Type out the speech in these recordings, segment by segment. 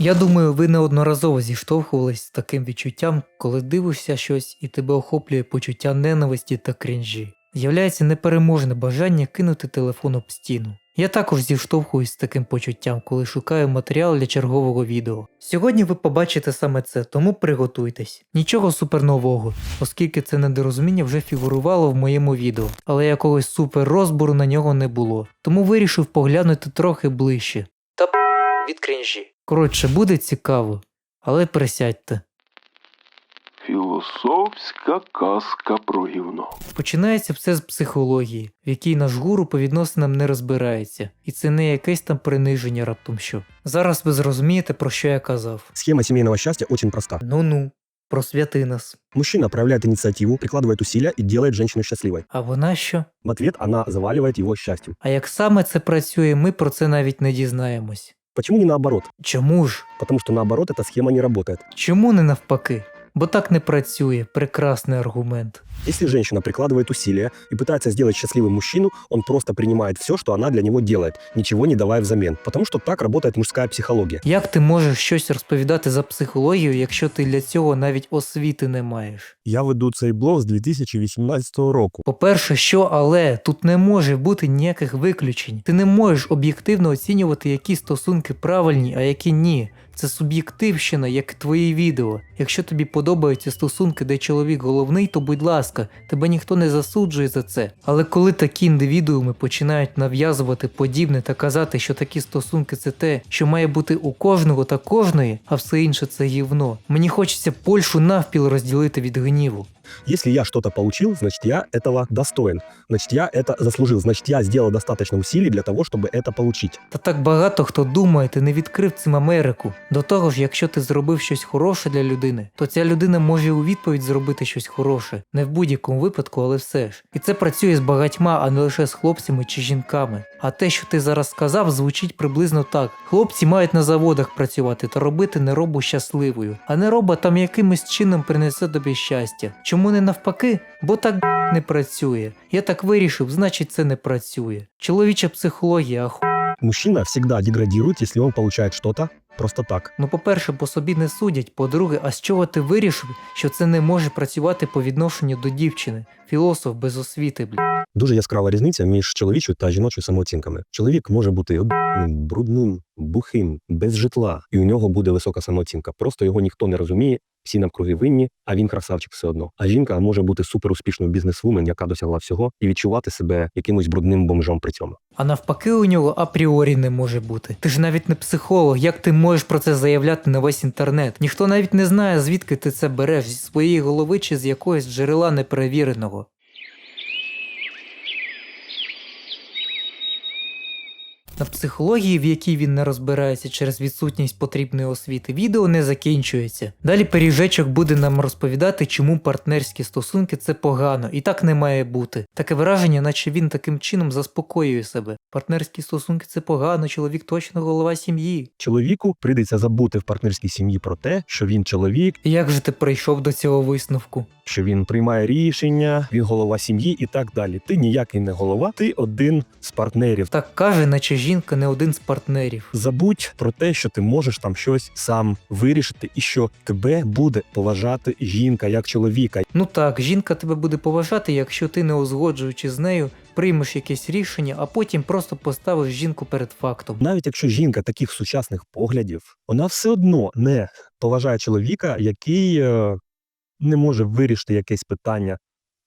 Я думаю, ви неодноразово зіштовхувались з таким відчуттям, коли дивишся щось і тебе охоплює почуття ненависті та крінжі. З'являється непереможне бажання кинути телефон об стіну. Я також зіштовхуюсь з таким почуттям, коли шукаю матеріал для чергового відео. Сьогодні ви побачите саме це, тому приготуйтесь. Нічого супернового, оскільки це недорозуміння вже фігурувало в моєму відео, але якогось супер розбору на нього не було. Тому вирішив поглянути трохи ближче. Та від крінжі. Коротше, буде цікаво, але присядьте. Філософська казка про гівно. Починається все з психології, в якій наш гуру по відносинам не розбирається, і це не якесь там приниження раптом що. Зараз ви зрозумієте, про що я казав. Схема семейного счастья очень проста. Ну-ну, просвяти нас. Мужчина проявляет инициативу, прикладывает усилия и делает женщину счастливой. А вона що? В ответ она заваливает его счастьем. А як саме це працює, ми про це навіть не дізнаємось. Почему не наоборот? Чому ж? Потому что наоборот эта схема не работает. Чому не навпаки? Бо так не працює, прекрасний аргумент. Если женщина прикладывает усилия и пытается сделать счастливым мужчину, он просто принимает все, что она для него делает, ничего не давая взамен. Потому что так работает мужская психология. Як ти можеш щось розповідати за психологію, якщо ти для цього навіть освіти не маєш? Я веду цей блог з 2018 року. По-перше, що але тут не може бути ніяких виключень. Ти не можеш об'єктивно оцінювати, які стосунки правильні, а які ні. Це суб'єктивщина, як твої відео. Якщо тобі подобаються стосунки, де чоловік головний, то будь ласка, тебе ніхто не засуджує за це. Але коли такі індивідууми починають нав'язувати подібне та казати, що такі стосунки це те, що має бути у кожного та кожної, а все інше це гівно. Мені хочеться Польщу навпіл розділити від гніву. Если я что-то получил, значит я этого достоин. Значит я это заслужил. Значит я сделал достаточно усилий для того, чтобы это получить. Та так багато хто думає, ти не відкрив цим Америку. До того ж, якщо ти зробив щось хороше для людини, то ця людина може у відповідь зробити щось хороше. Не в будь-якому випадку, але все ж. І це працює з багатьма, а не лише з хлопцями чи жінками. А те, що ти зараз сказав, звучить приблизно так: хлопці мають на заводах працювати та робити неробу щасливою, а нероба там якимось чином принесе тобі щастя. Чому не навпаки? Бо так не працює. Я так вирішив, значить це не працює. Чоловіча психологія, аху. Мужчина всегда деградирует, если он получает что-то просто так. Ну, по-перше, по собі не судять. По-друге, а з чого ти вирішив, що це не може працювати по відношенню до дівчини? Філософ без освіти, бля. Дуже яскрава різниця між чоловічою та жіночою самооцінками. Чоловік може бути об'єднаним, брудним, бухим, без житла, і у нього буде висока самооцінка. Просто його ніхто не розуміє, всі навкруги винні, а він красавчик все одно. А жінка може бути суперуспішною бізнесвумен, яка досягла всього, і відчувати себе якимось брудним бомжом при цьому. А навпаки, у нього апріорі не може бути. Ти ж навіть не психолог, як ти можеш про це заявляти на весь інтернет? Ніхто навіть не знає, звідки ти це береш зі своєї голови чи з якогось джерела неперевіреного. На психології, в якій він не розбирається через відсутність потрібної освіти, відео не закінчується. Далі пиріжечок буде нам розповідати, чому партнерські стосунки це погано, і так не має бути. Таке враження, наче він таким чином заспокоює себе. Партнерські стосунки це погано, чоловік точно голова сім'ї. Чоловіку прийдеться забути в партнерській сім'ї про те, що він чоловік, І Як же ти прийшов до цього висновку? що він приймає рішення, він голова сім'ї і так далі. Ти ніякий не голова, ти один з партнерів. Так каже, наче жінка не один з партнерів. Забудь про те, що ти можеш там щось сам вирішити, і що тебе буде поважати жінка як чоловіка. Ну так, жінка тебе буде поважати, якщо ти, не узгоджуючи з нею, приймеш якесь рішення, а потім просто поставиш жінку перед фактом. Навіть якщо жінка таких сучасних поглядів, вона все одно не поважає чоловіка, який е, не може вирішити якесь питання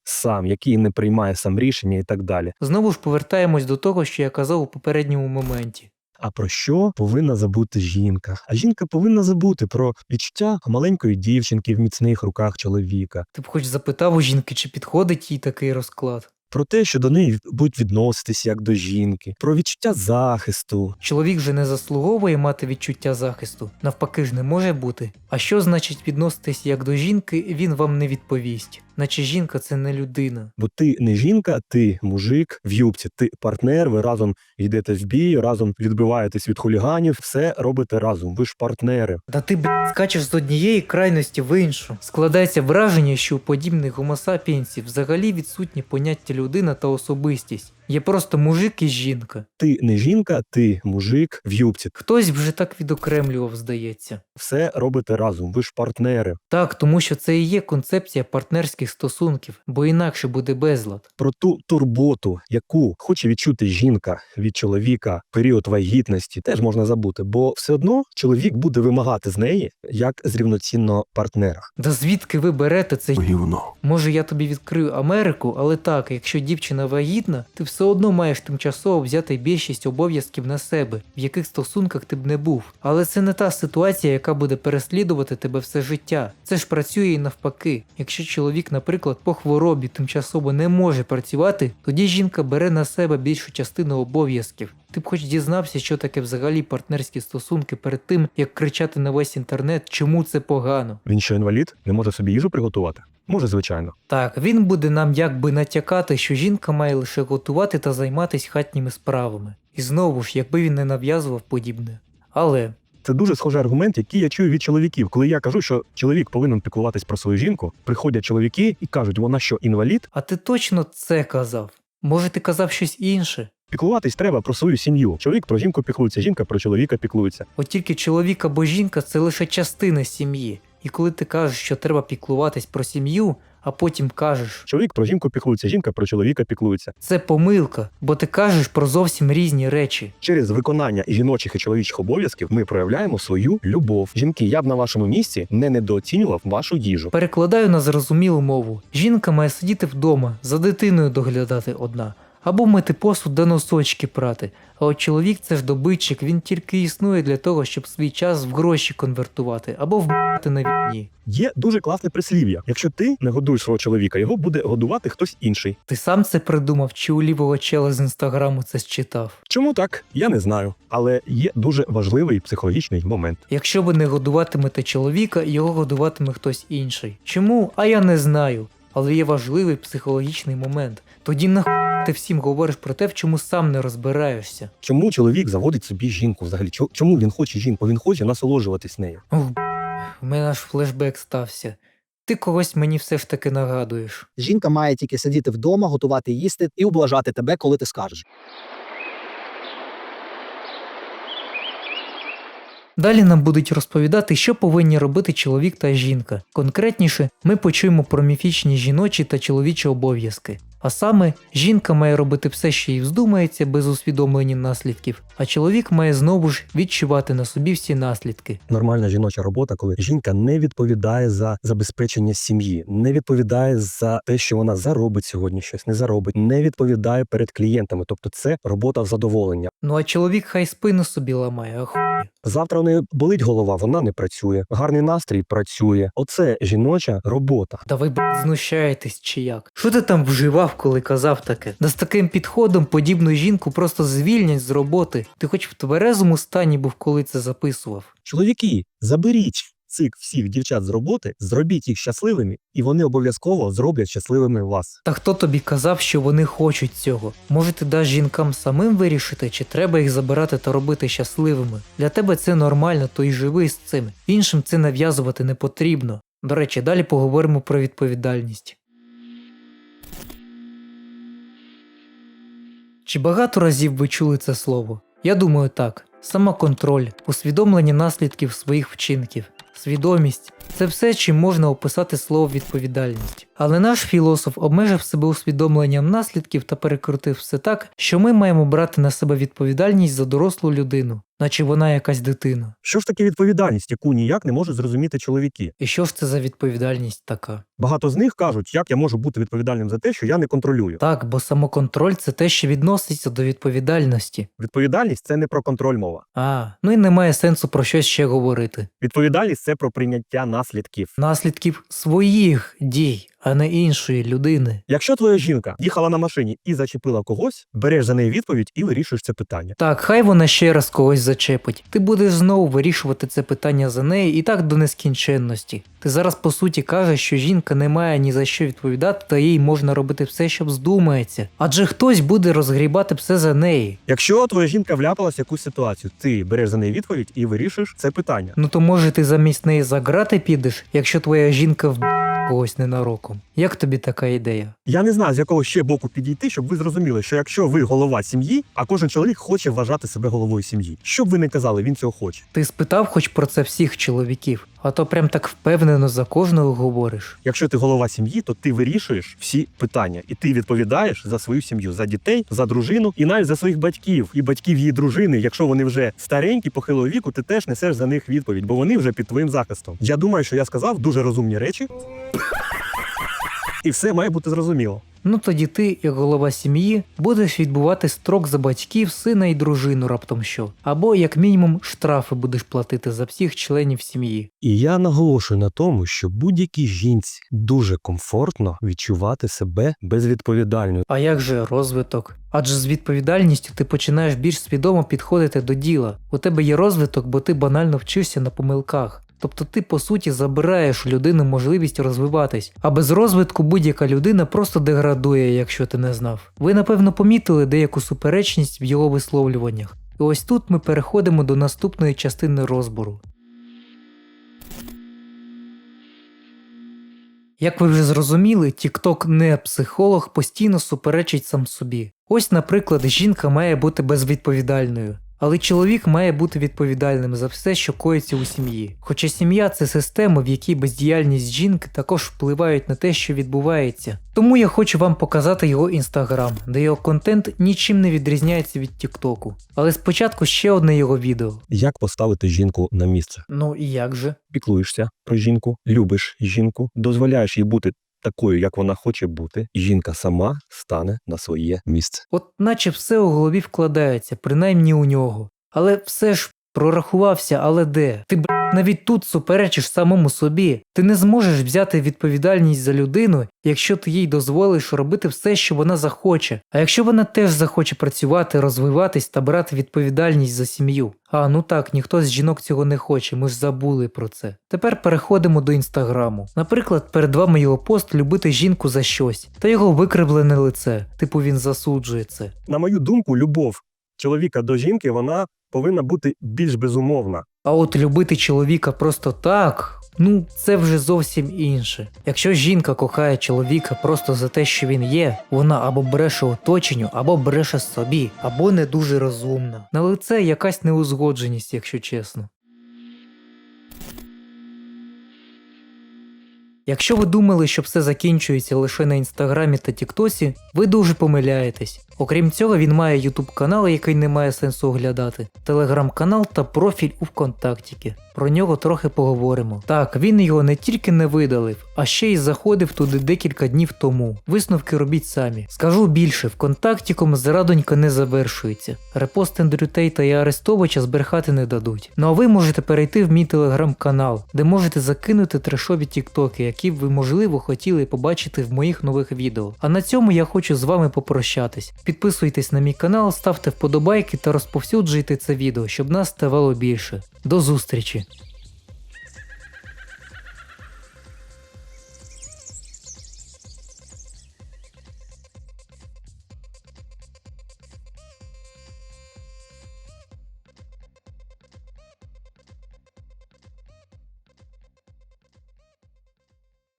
сам, який не приймає сам рішення і так далі. Знову ж повертаємось до того, що я казав у попередньому моменті. А про що повинна забути жінка? А жінка повинна забути про відчуття маленької дівчинки в міцних руках чоловіка, Ти б хоч запитав у жінки, чи підходить їй такий розклад. про те, що до неї будуть відноситись як до жінки, про відчуття захисту. Чоловік же не заслуговує мати відчуття захисту, навпаки ж не може бути. А що значить відноситись як до жінки, він вам не відповість. Наче жінка це не людина. Бо ти не жінка, ти мужик в юбці, ти партнер, ви разом йдете в бій, разом відбиваєтесь від хуліганів, все робите разом. Ви ж партнери. Та ти б скачеш з однієї крайності в іншу. Складається враження, що у подібних гомосапіенсів взагалі відсутні поняття людина та особистість. Є просто мужик і жінка. Ти не жінка, ти мужик в юбці. Хтось вже так відокремлював, здається. Все робите разом. Ви ж партнери. Так, тому що це і є концепція партнерських стосунків, бо інакше буде безлад. Про ту турботу, яку хоче відчути жінка від чоловіка в період вагітності, теж можна забути, бо все одно чоловік буде вимагати з неї як з рівноцінного партнера. Да звідки ви берете це? Гівно. Може, я тобі відкрию Америку, але так, якщо дівчина вагітна, ти все одно маєш тимчасово взяти більшість обов'язків на себе, в яких стосунках ти б не був. Але це не та ситуація, яка буде переслідувати тебе все життя. Це ж працює і навпаки. Якщо чоловік, наприклад, по хворобі тимчасово не може працювати, тоді жінка бере на себе більшу частину обов'язків. Ти б хоч дізнався, що таке взагалі партнерські стосунки перед тим, як кричати на весь інтернет, чому це погано. Він що інвалід, не може собі їжу приготувати? Може, звичайно. Так, він буде нам якби натякати, що жінка має лише готувати та займатися хатніми справами. І знову ж, якби він не нав'язував подібне. Але Це дуже схожий аргумент, який я чую від чоловіків. Коли я кажу, що чоловік повинен піклуватись про свою жінку, приходять чоловіки і кажуть, вона що інвалід? а ти точно це казав? Може, ти казав щось інше? Піклуватись треба про свою сім'ю. Чоловік про жінку піклується, жінка про чоловіка піклується. От тільки чоловік або жінка це лише частина сім'ї. І коли ти кажеш, що треба піклуватись про сім'ю, а потім кажеш, Чоловік про жінку піклується, жінка про чоловіка піклується. це помилка, бо ти кажеш про зовсім різні речі. Через виконання і жіночих і чоловічих обов'язків ми проявляємо свою любов. Жінки, я б на вашому місці не недооцінював вашу їжу. Перекладаю на зрозумілу мову. Жінка має сидіти вдома, за дитиною доглядати одна, або мити посуд да носочки прати. А от чоловік це ж добитчик, він тільки існує для того, щоб свій час в гроші конвертувати або вбити на війні. Є дуже класне прислів'я. Якщо ти не годуєш свого чоловіка, його буде годувати хтось інший. Ти сам це придумав, чи у лівого чела з інстаграму це считав? Чому так? Я не знаю. Але є дуже важливий психологічний момент. Якщо ви не годуватимете чоловіка, його годуватиме хтось інший. Чому? А я не знаю. Але є важливий психологічний момент. Тоді нахуй ти всім говориш про те, в чому сам не розбираєшся. Чому чоловік заводить собі жінку взагалі? Чому він хоче жінку? Він хоче насолоджуватись нею. Ух, у мене аж флешбек стався. Ти когось мені все ж таки нагадуєш. Жінка має тільки сидіти вдома, готувати їсти і ублажати тебе, коли ти скажеш. Далі нам будуть розповідати, що повинні робити чоловік та жінка. Конкретніше, ми почуємо про міфічні жіночі та чоловічі обов'язки. А саме, жінка має робити все, що їй вздумається, без усвідомлення наслідків, а чоловік має знову ж відчувати на собі всі наслідки. Нормальна жіноча робота, коли жінка не відповідає за забезпечення сім'ї, не відповідає за те, що вона заробить сьогодні щось, не заробить, не відповідає перед клієнтами. Тобто це робота в задоволення. Ну а чоловік хай спину собі ламає, Завтра у неї болить голова, вона не працює. Гарний настрій працює. Оце жіноча робота. Та ви б знущаєтесь чи як? Що ти там вживав, коли казав таке? Да з таким підходом подібну жінку просто звільнять з роботи. Ти хоч в тверезому стані був, коли це записував. Чоловіки, заберіть цих всіх дівчат з роботи, зробіть їх щасливими, і вони обов'язково зроблять щасливими вас. Та хто тобі казав, що вони хочуть цього? Може, ти жінкам самим вирішити, чи треба їх забирати та робити щасливими? Для тебе це нормально, то й живи з цим. Іншим це нав'язувати не потрібно. До речі, далі поговоримо про відповідальність. Чи багато разів ви чули це слово? Я думаю так. Самоконтроль, усвідомлення наслідків своїх вчинків, свідомість це все, чим можна описати слово відповідальність. Але наш філософ обмежив себе усвідомленням наслідків та перекрутив все так, що ми маємо брати на себе відповідальність за дорослу людину, наче вона якась дитина. Що ж таке відповідальність, яку ніяк не можуть зрозуміти чоловіки? І що ж це за відповідальність така? Багато з них кажуть, як я можу бути відповідальним за те, що я не контролюю. Так, бо самоконтроль це те, що відноситься до відповідальності. Відповідальність це не про контроль мова. А, ну і немає сенсу про щось ще говорити. Відповідальність це про прийняття наслідків. Наслідків своїх дій, а не іншої людини. Якщо твоя жінка їхала на машині і зачепила когось, береш за неї відповідь і вирішуєш це питання. Так, хай вона ще раз когось зачепить. Ти будеш знову вирішувати це питання за неї і так до нескінченності. Ти зараз по суті кажеш, що жінка не має ні за що відповідати, та їй можна робити все, що здумається. Адже хтось буде розгрібати все за неї. Якщо твоя жінка вляпалась в якусь ситуацію, ти береш за неї відповідь і вирішуєш це питання. Ну то може ти замість неї за грати підеш, якщо твоя жінка в когось ненароком. Як тобі така ідея? Я не знаю, з якого ще боку підійти, щоб ви зрозуміли, що якщо ви голова сім'ї, а кожен чоловік хоче вважати себе головою сім'ї. Що б ви не казали, він цього хоче. Ти спитав хоч про це всіх чоловіків, а то прям так впевнено за кожного говориш. Якщо ти голова сім'ї, то ти вирішуєш всі питання, і ти відповідаєш за свою сім'ю, за дітей, за дружину і навіть за своїх батьків і батьків її дружини. Якщо вони вже старенькі, похилого віку, ти теж несеш за них відповідь, бо вони вже під твоїм захистом. Я думаю, що я сказав дуже розумні речі. І все має бути зрозуміло. Ну тоді ти, як голова сім'ї, будеш відбувати строк за батьків, сина і дружину раптом що. Або, як мінімум, штрафи будеш платити за всіх членів сім'ї. І я наголошую на тому, що будь-якій жінці дуже комфортно відчувати себе безвідповідальною. А як же розвиток? Адже з відповідальністю ти починаєш більш свідомо підходити до діла. У тебе є розвиток, бо ти банально вчишся на помилках. Тобто ти по суті забираєш у людини можливість розвиватись, а без розвитку будь-яка людина просто деградує, якщо ти не знав. Ви напевно помітили деяку суперечність в його висловлюваннях. І ось тут ми переходимо до наступної частини розбору. Як ви вже зрозуміли, TikTok не психолог постійно суперечить сам собі. Ось, наприклад, жінка має бути безвідповідальною, але чоловік має бути відповідальним за все, що коїться у сім'ї. Хоча сім'я це система, в якій бездіяльність жінки також впливають на те, що відбувається. Тому я хочу вам показати його інстаграм, де його контент нічим не відрізняється від Тіктоку. Але спочатку ще одне його відео. Як поставити жінку на місце? Ну і як же? Піклуєшся про жінку, любиш жінку, дозволяєш їй бути такою, як вона хоче бути, жінка сама стане на своє місце. От наче все у голові вкладається, принаймні у нього. Але все ж прорахувався, але де? Ти б навіть тут суперечиш самому собі. Ти не зможеш взяти відповідальність за людину, якщо ти їй дозволиш робити все, що вона захоче. А якщо вона теж захоче працювати, розвиватись та брати відповідальність за сім'ю. А ну так, ніхто з жінок цього не хоче, ми ж забули про це. Тепер переходимо до інстаграму. Наприклад, перед вами його пост любити жінку за щось, та його викривлене лице, типу він засуджує це. На мою думку, любов чоловіка до жінки вона повинна бути більш безумовна. А от любити чоловіка просто так. Ну, це вже зовсім інше. Якщо жінка кохає чоловіка просто за те, що він є, вона або бреше оточенню, або бреше собі, або не дуже розумна. На лице якась неузгодженість, якщо чесно. Якщо ви думали, що все закінчується лише на інстаграмі та Тіктосі, ви дуже помиляєтесь. Окрім цього, він має ютуб канал, який не має сенсу оглядати, телеграм-канал та профіль у ВКонтактіки. Про нього трохи поговоримо. Так, він його не тільки не видалив, а ще й заходив туди декілька днів тому. Висновки робіть самі. Скажу більше, ВКонтактіком зрадонька не завершується. Репост Ендрю Тейта і Арестовича збрехати не дадуть. Ну а ви можете перейти в мій телеграм-канал, де можете закинути трешові тіктоки, які ви можливо хотіли побачити в моїх нових відео. А на цьому я хочу з вами попрощатись. Підписуйтесь на мій канал, ставте вподобайки та розповсюджуйте це відео, щоб нас ставало більше. До зустрічі!